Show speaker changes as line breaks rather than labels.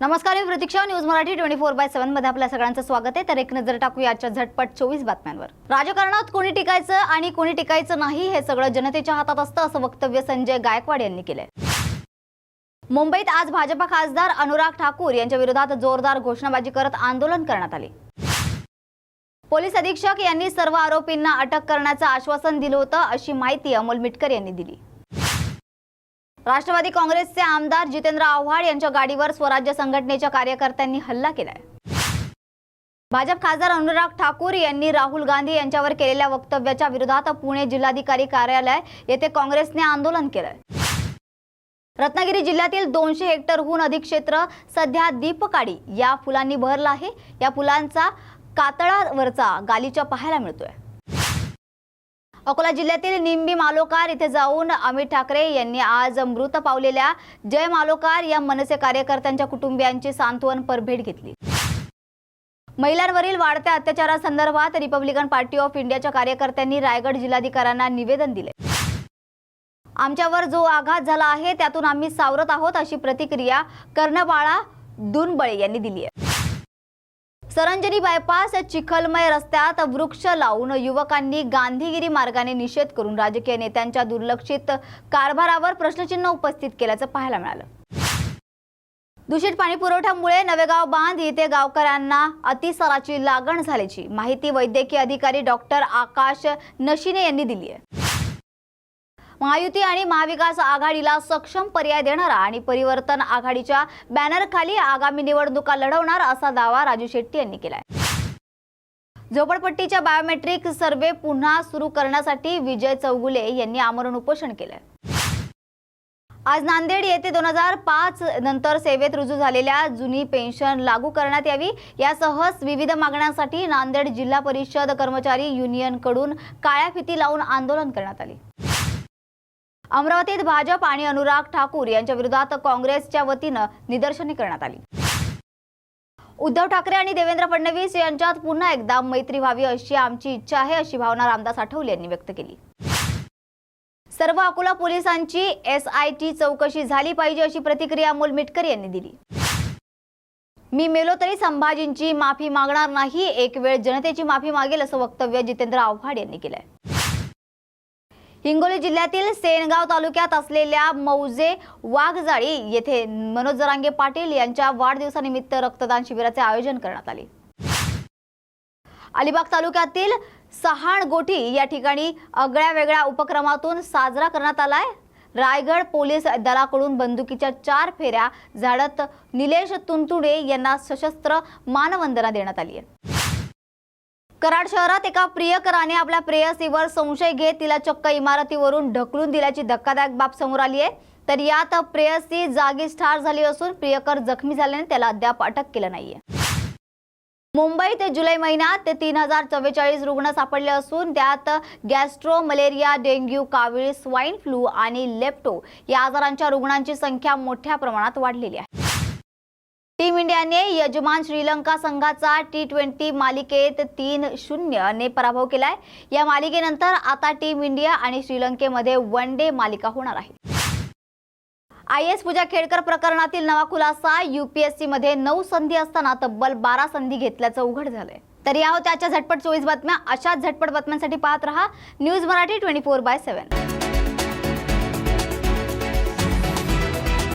नमस्कार मी Pratiksha news Marathi twenty four by सेव्हनमध्ये आपल्या सगळ्यांचं स्वागत आहे. तर एक नजर टाकूया आजच्या झटपट चोवीस बातम्यांवर. राजकारणात कोणी टिकायचं आणि कोणी टिकायचं नाही हे सगळं जनतेच्या हातात असतं असं वक्तव्य संजय गायकवाड यांनी केलंय. मुंबईत आज भाजपा खासदार अनुराग ठाकूर यांच्या विरोधात जोरदार घोषणाबाजी करत आंदोलन करण्यात आले. पोलीस अधीक्षक यांनी सर्व आरोपींना अटक करण्याचं आश्वासन दिलं होतं अशी माहिती अमोल मिटकर यांनी दिली. राष्ट्रवादी काँग्रेसचे आमदार जितेंद्र आव्हाड यांच्या गाडीवर स्वराज्य संघटनेच्या कार्यकर्त्यांनी हल्ला केलाय. भाजप खासदार अनुराग ठाकूर यांनी राहुल गांधी यांच्यावर केलेल्या वक्तव्याच्या विरोधात पुणे जिल्हाधिकारी कार्यालय येथे काँग्रेसने आंदोलन केलंय. रत्नागिरी जिल्ह्यातील दोनशे हेक्टरहून अधिक क्षेत्र सध्या दीपकाडी या फुलांनी भरलं आहे. या फुलांचा कातळावरचा गालीचा पाहायला मिळतोय. अकोला जिल्ह्यातील निंबी मालोकार इथे जाऊन अमित ठाकरे यांनी आज मृत पावलेल्या जय मालोकार या मनसे कार्यकर्त्यांच्या कुटुंबियांची सांत्वनपर भेट घेतली. महिलांवरील वाढत्या अत्याचारासंदर्भात रिपब्लिकन पार्टी ऑफ इंडियाच्या कार्यकर्त्यांनी रायगड जिल्हाधिकाऱ्यांना निवेदन दिले. आमच्यावर जो आघात झाला आहे त्यातून आम्ही सावरत आहोत अशी प्रतिक्रिया कर्णबाळा दुनबळे यांनी दिली आहे. सरंजनी बायपास चिखलमय रस्त्यात वृक्ष लावून युवकांनी गांधीगिरी मार्गाने निषेध करून राजकीय नेत्यांच्या दुर्लक्षित कारभारावर प्रश्नचिन्ह उपस्थित केल्याचं पाहायला मिळालं. दूषित पाणी पुरवठ्यामुळे नवेगाव बांध येथे गावकऱ्यांना अतिसाराची लागण झाल्याची माहिती वैद्यकीय अधिकारी डॉक्टर आकाश नशिने यांनी दिली आहे. महायुती आणि महाविकास आघाडीला सक्षम पर्याय देणारा आणि परिवर्तन आघाडीच्या बॅनरखाली आगामी निवडणुका लढवणार असा दावा राजू शेट्टी यांनी केलाय. झोपडपट्टीच्या बायोमेट्रिक सर्व्हे पुन्हा सुरू करण्यासाठी विजय चौगुले यांनी आमरण उपोषण केलंय. आज नांदेड येथे दोन हजार पाच नंतर सेवेत रुजू झालेल्या जुनी पेन्शन लागू करण्यात यावी यासह विविध मागण्यांसाठी नांदेड जिल्हा परिषद कर्मचारी युनियनकडून काळ्या फिती लावून आंदोलन करण्यात आले. अमरावतीत भाजप आणि अनुराग ठाकूर यांच्या विरोधात काँग्रेसच्या वतीनं निदर्शने करण्यात आली. उद्धव ठाकरे आणि देवेंद्र फडणवीस यांच्यात पुन्हा एकदा मैत्री व्हावी अशी आमची इच्छा आहे अशी भावना रामदास आठवले यांनी व्यक्त केली. सर्व अकोला पोलिसांची एस आय टी चौकशी झाली पाहिजे अशी प्रतिक्रिया अमोल मिटकर यांनी दिली. मी मेलो तरी संभाजींची माफी मागणार नाही एक वेळ जनतेची माफी मागेल असं वक्तव्य जितेंद्र आव्हाड यांनी केलंय. हिंगोली जिल्ह्यातील सेनगाव तालुक्यात असलेल्या मौजे वाघजाळी येथे मनोज जरांगे पाटील यांच्या वाढदिवसानिमित्त रक्तदान शिबिराचे आयोजन करण्यात आले. अलिबाग तालुक्यातील सहाण गोठी या ठिकाणी आगळ्या वेगळ्या उपक्रमातून साजरा करण्यात आलाय. रायगड पोलीस दलाकडून बंदुकीच्या चार फेऱ्या झाडत निलेश तुंतुडे यांना सशस्त्र मानवंदना देण्यात आली आहे. कराड शहरात एका प्रियकराने आपल्या प्रेयसीवर संशय घेत तिला चक्क इमारतीवरून ढकलून दिल्याची धक्कादायक बाब समोर आली आहे. तर यात प्रेयसी जागीच ठार झाली असून प्रियकर जखमी झाल्याने त्याला अद्याप अटक केलं नाहीये. मुंबईत जुलै महिन्यात तीन हजार चव्वेचाळीस रुग्ण सापडले असून त्यात गॅस्ट्रो मलेरिया डेंग्यू कावीळ स्वाईन फ्लू आणि लेप्टो या आजारांच्या रुग्णांची संख्या मोठ्या प्रमाणात वाढलेली आहे. टीम इंडियाने यजमान श्रीलंका संघाचा टी ट्वेंटी मालिकेत तीन शून्यने पराभव केलाय. या मालिकेनंतर आता टीम इंडिया आणि श्रीलंकेमध्ये वन डे मालिका होणार आहे. आय एस पूजा खेडकर प्रकरणातील नवा खुलासा यूपीएससी मध्ये नऊ संधी असताना तब्बल बारा संधी घेतल्याचं उघड झालंय. तर या होत्या आजच्या झटपट चोवीस बातम्या अशाच झटपट बातम्यांसाठी पाहत रहा news Marathi twenty four by seven.